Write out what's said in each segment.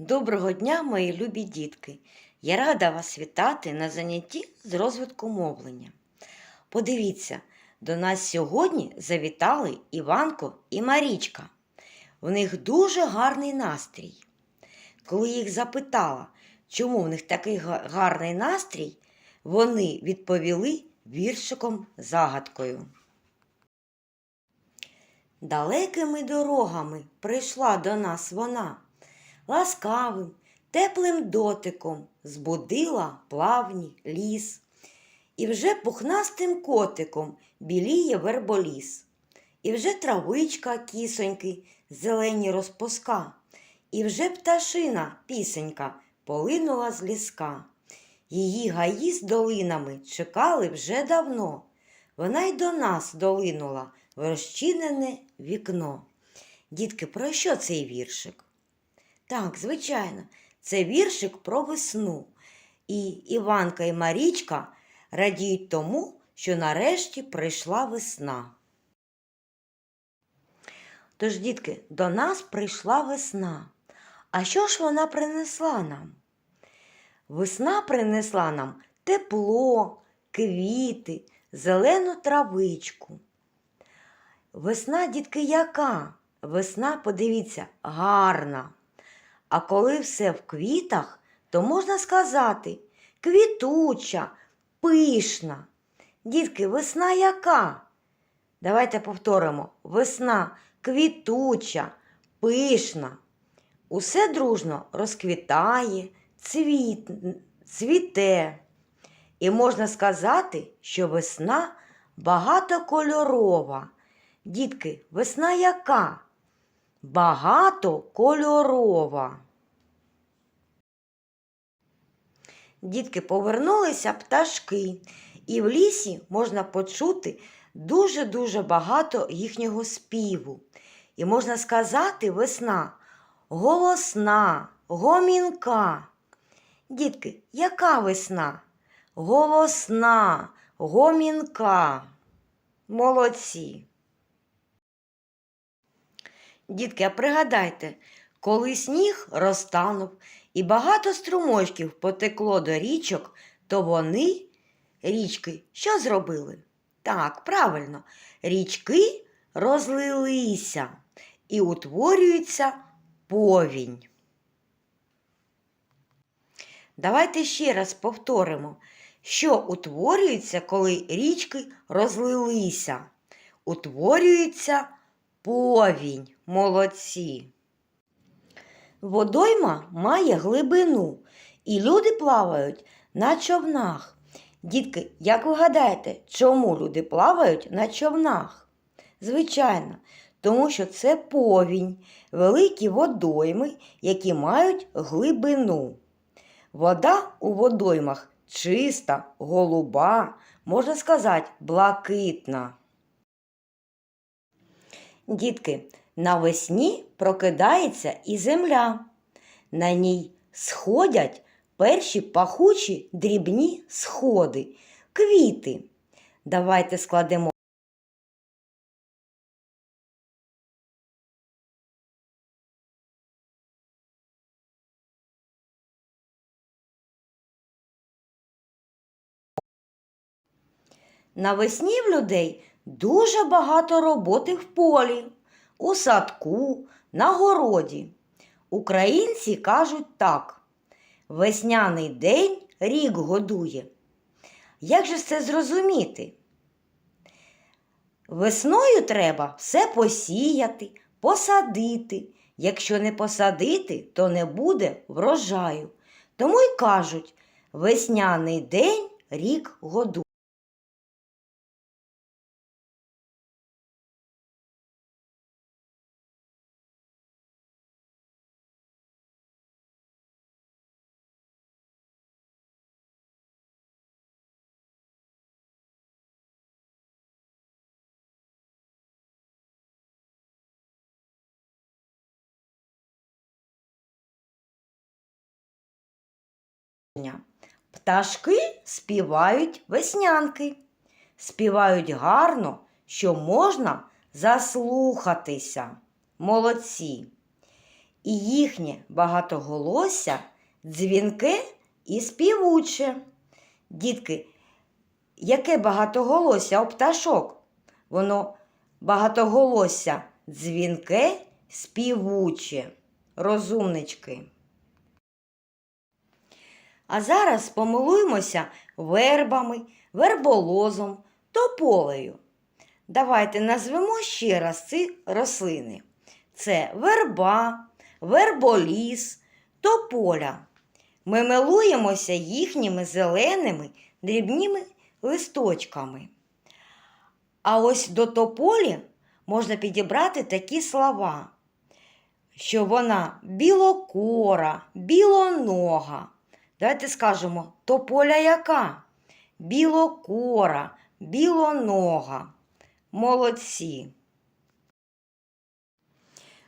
Доброго дня, мої любі дітки! Я рада вас вітати на занятті з розвитку мовлення. Подивіться, до нас сьогодні завітали Іванко і Марічка. В них дуже гарний настрій. Коли їх запитала, чому в них такий гарний настрій, вони відповіли віршиком загадкою. Далекими дорогами прийшла до нас вона ласкавим, теплим дотиком збудила плавні ліс. І вже пухнастим котиком біліє верболіс. І вже травичка кісоньки зелені розпуска, і вже пташина пісенька полинула з ліска. Її гаї з долинами чекали вже давно. Вона й до нас долинула в розчинене вікно. Дітки, про що цей віршик? Так, звичайно, це віршик про весну. І Іванка і Марічка радіють тому, що нарешті прийшла весна. Тож, дітки, до нас прийшла весна. А що ж вона принесла нам? Весна принесла нам тепло, квіти, зелену травичку. Весна, дітки, яка? Весна, подивіться, гарна. А коли все в квітах, то можна сказати квітуча, пишна. Дітки, весна яка? Давайте повторимо: весна квітуча, пишна. Усе дружно розквітає, цвіт, цвіте. І можна сказати, що весна багатокольорова. Дітки, весна яка? Багатокольорова. Дітки повернулися пташки, і в лісі можна почути дуже-дуже багато їхнього співу. І можна сказати, весна голосна, гомінка. Дітки, яка весна? Голосна, гомінка. Молодці. Дітки, а пригадайте, коли сніг розтанув і багато струмочків потекло до річок, то вони, річки, що зробили? Так, правильно, річки розлилися і утворюється повінь. Давайте ще раз повторимо, що утворюється, коли річки розлилися. Утворюється повінь. Молодці. Водойма має глибину, і люди плавають на човнах. Дітки, як ви гадаєте, чому люди плавають на човнах? Звичайно, тому що це повінь, великі водойми, які мають глибину. Вода у водоймах чиста, голуба, можна сказати, блакитна. Дітки, навесні прокидається і земля. На ній сходять перші пахучі дрібні сходи, квіти. Давайте складемо. Навесні в людей дуже багато роботи в полі, у садку, на городі. Українці кажуть так: весняний день рік годує. Як же це зрозуміти? Весною треба все посіяти, посадити. Якщо не посадити, то не буде врожаю. Тому й кажуть, весняний день рік годує. Пташки співають веснянки, співають гарно, що можна заслухатися. Молодці. і їхнє багатоголосся дзвінке і співуче. Дітки, яке багатоголосся у пташок? Воно багатоголосся дзвінке, співуче, розумнички. А зараз помилуємося вербами, верболозом, тополею. Давайте назвемо ще раз ці рослини. Це верба, верболіс, тополя. Ми милуємося їхніми зеленими дрібніми листочками. А ось до тополі можна підібрати такі слова, що вона білокора, білонога. Давайте скажемо, тополя яка? Білокора, білонога. Молодці.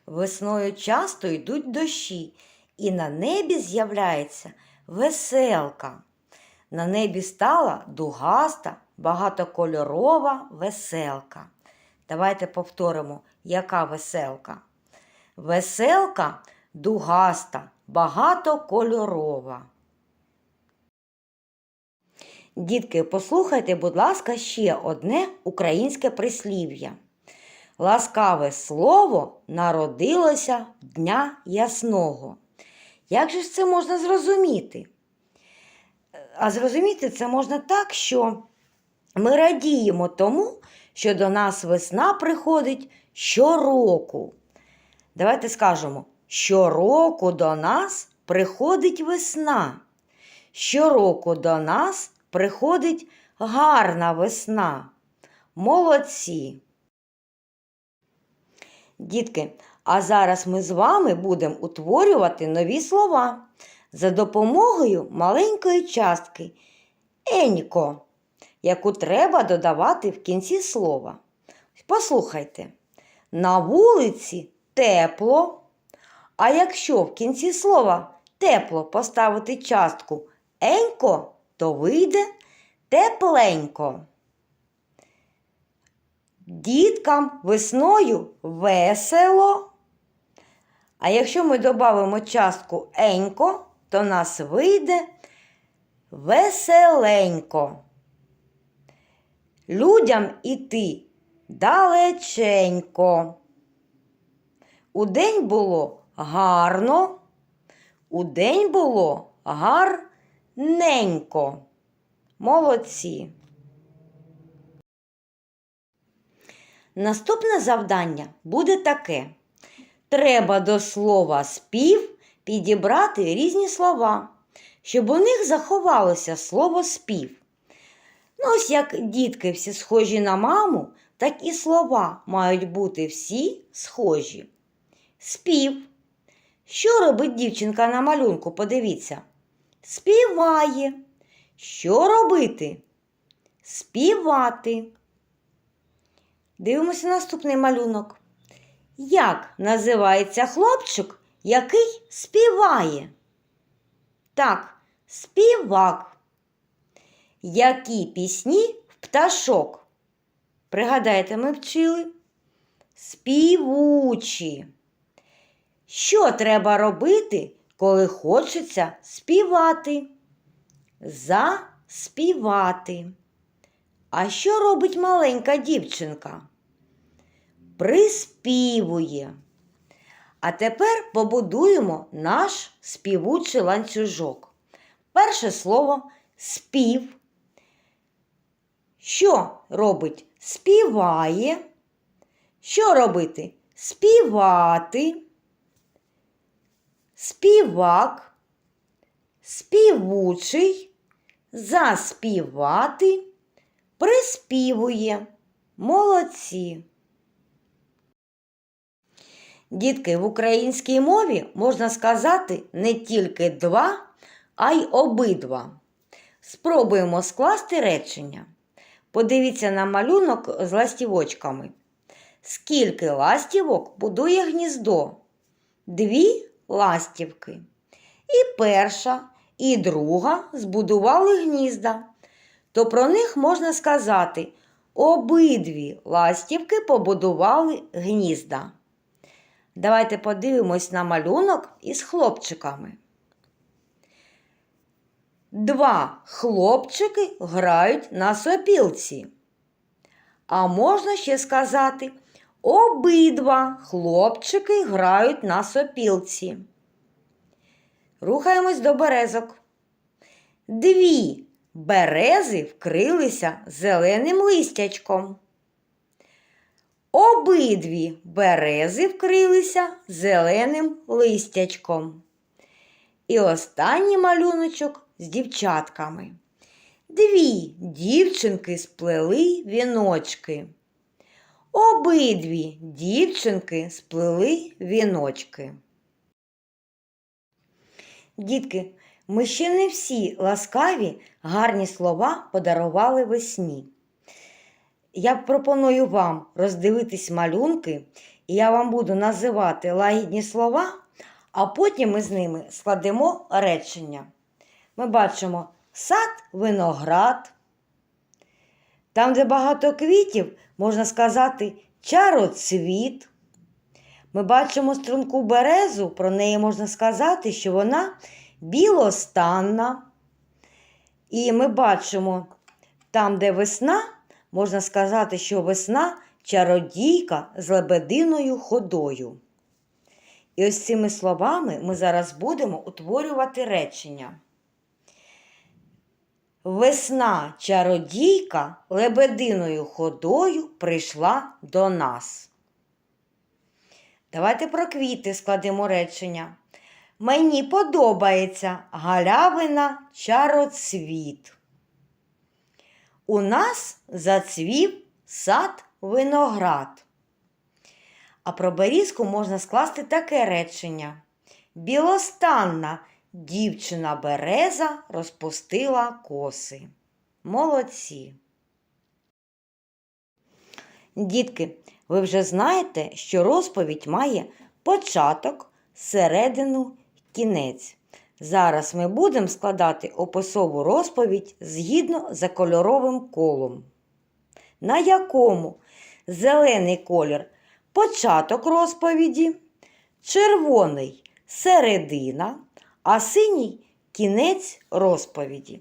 Весною часто йдуть дощі, і на небі з'являється веселка. На небі стала дугаста, багатокольорова веселка. Давайте повторимо, яка веселка. Веселка дугаста, багатокольорова. Дітки, послухайте, будь ласка, ще одне українське прислів'я. Ласкаве слово народилося дня ясного. Як же ж це можна зрозуміти? А зрозуміти це можна так, що ми радіємо тому, що до нас весна приходить щороку. Давайте скажемо, щороку до нас приходить весна. Щороку до нас приходить гарна весна. Молодці! Дітки, а зараз ми з вами будемо утворювати нові слова за допомогою маленької частки енько, яку треба додавати в кінці слова. Послухайте, на вулиці тепло. А якщо в кінці слова тепло поставити частку енько, то вийде тепленько. Діткам весною весело. А якщо ми додамо частку енько, то нас вийде веселенько. Людям іти далеченько. Удень було гарно, удень було гарненько. Молодці. Наступне завдання буде таке. Треба до слова спів підібрати різні слова, щоб у них заховалося слово спів. Ну, ось як дітки всі схожі на маму, так і слова мають бути всі схожі. Спів. Що робить дівчинка на малюнку? Подивіться. Співає. Що робити? Співати. Дивимося наступний малюнок. Як називається хлопчик, який співає? Так, співак. Які пісні в пташок? Пригадайте, ми вчили? Співучі. Що треба робити, коли хочеться співати? Заспівати. А що робить маленька дівчинка? Приспівує. А тепер побудуємо наш співучий ланцюжок. Перше слово спів. Що робить? Співає. Що робити? Співати. Співак. Співучий. Заспівати. Приспівує. Молодці. Дітки, в українській мові можна сказати не тільки два, а й обидва. Спробуємо скласти речення. Подивіться на малюнок з ластівочками. Скільки ластівок будує гніздо? Дві ластівки. І перша, і друга збудували гнізда. То про них можна сказати: обидві ластівки побудували гнізда. Давайте подивимось на малюнок із хлопчиками. Два хлопчики грають на сопілці. А можна ще сказати, обидва хлопчики грають на сопілці. Рухаємось до березок. Дві берези вкрилися зеленим листячком. Обидві берези вкрилися зеленим листячком. І останній малюночок з дівчатками. Дві дівчинки сплели віночки. Обидві дівчинки сплели віночки. Дітки, ми ще не всі ласкаві гарні слова подарували весні. Я пропоную вам роздивитись малюнки, і я вам буду називати лагідні слова, а потім ми з ними складемо речення. Ми бачимо сад, виноград. Там, де багато квітів, можна сказати чароцвіт. Ми бачимо струнку березу, про неї можна сказати, що вона білостанна. І ми бачимо там, де весна, можна сказати, що весна чародійка з лебединою ходою. І ось цими словами ми зараз будемо утворювати речення. Весна чародійка лебединою ходою прийшла до нас. Давайте про квіти складемо речення. Мені подобається галявина чароцвіт. У нас зацвів сад виноград. А про берізку можна скласти таке речення. Білостанна дівчина береза розпустила коси. Молодці. Дітки, ви вже знаєте, що розповідь має початок, середину, кінець. Зараз ми будемо складати описову розповідь згідно за кольоровим колом. На якому зелений колір початок розповіді, червоний середина, а синій кінець розповіді.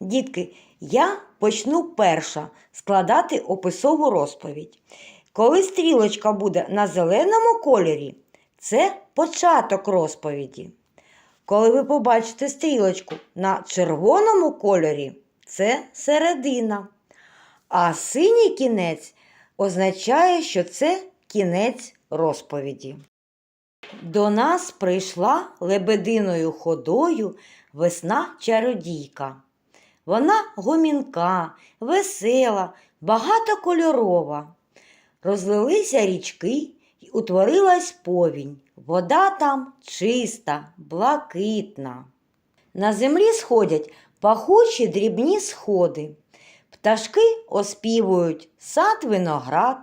Дітки, я почну перша складати описову розповідь. Коли стрілочка буде на зеленому кольорі, це початок розповіді. Коли ви побачите стрілочку на червоному кольорі, це середина. А синій кінець означає, що це кінець розповіді. До нас прийшла лебединою ходою весна чародійка. Вона гумінка, весела, багатокольорова. Розлилися річки і утворилась повінь. Вода там чиста, блакитна. На землі сходять пахучі дрібні сходи. Пташки оспівують сад виноград.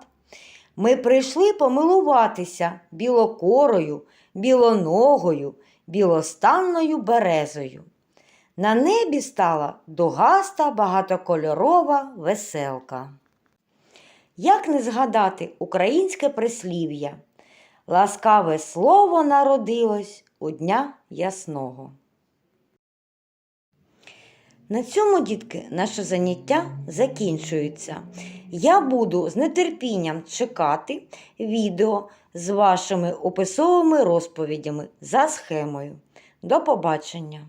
Ми прийшли помилуватися білокорою, білоногою, білостанною березою. На небі стала дугаста багатокольорова веселка. Як не згадати українське прислів'я? Ласкаве слово народилось у дня ясного. На цьому, дітки, наше заняття закінчується. Я буду з нетерпінням чекати відео з вашими описовими розповідями за схемою. До побачення!